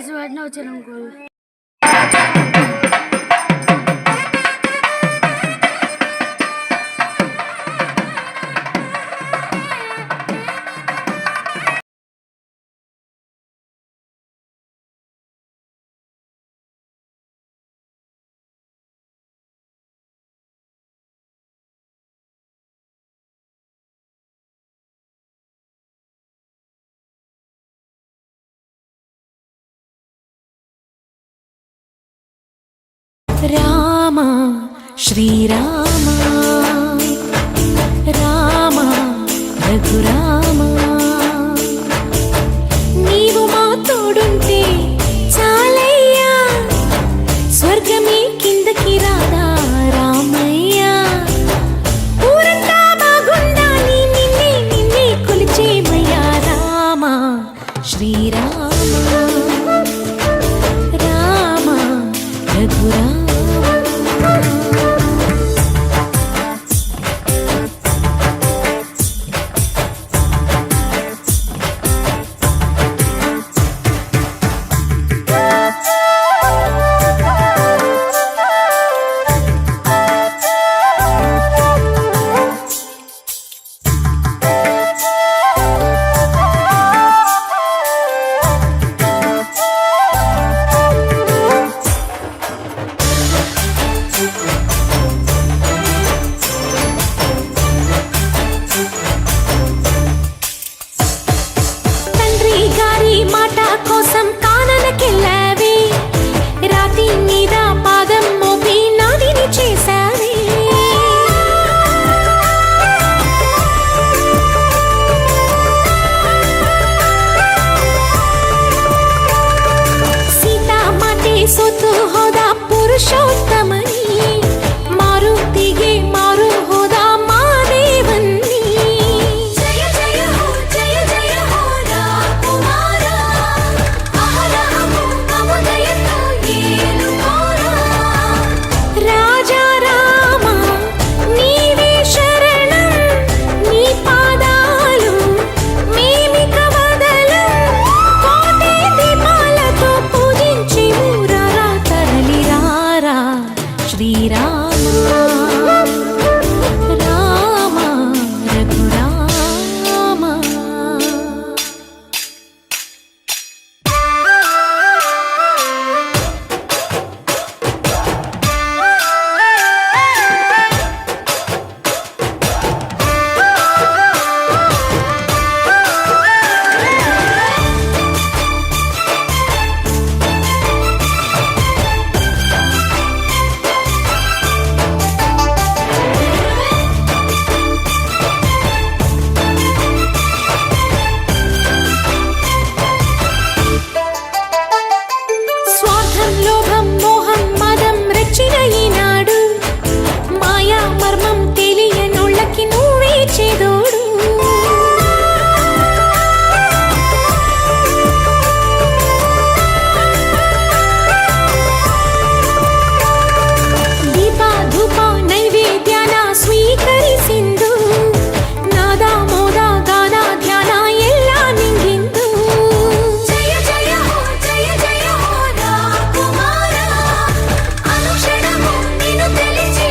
guys right now, channel. Rama Srirama Rama Raghurama. నీవు మా తోడుంటే చాలయ్యా స్వర్గమే కిందకి రాదా రామయ్యా. నిన్నే కొలిచేమయ్యా రామ శ్రీరామ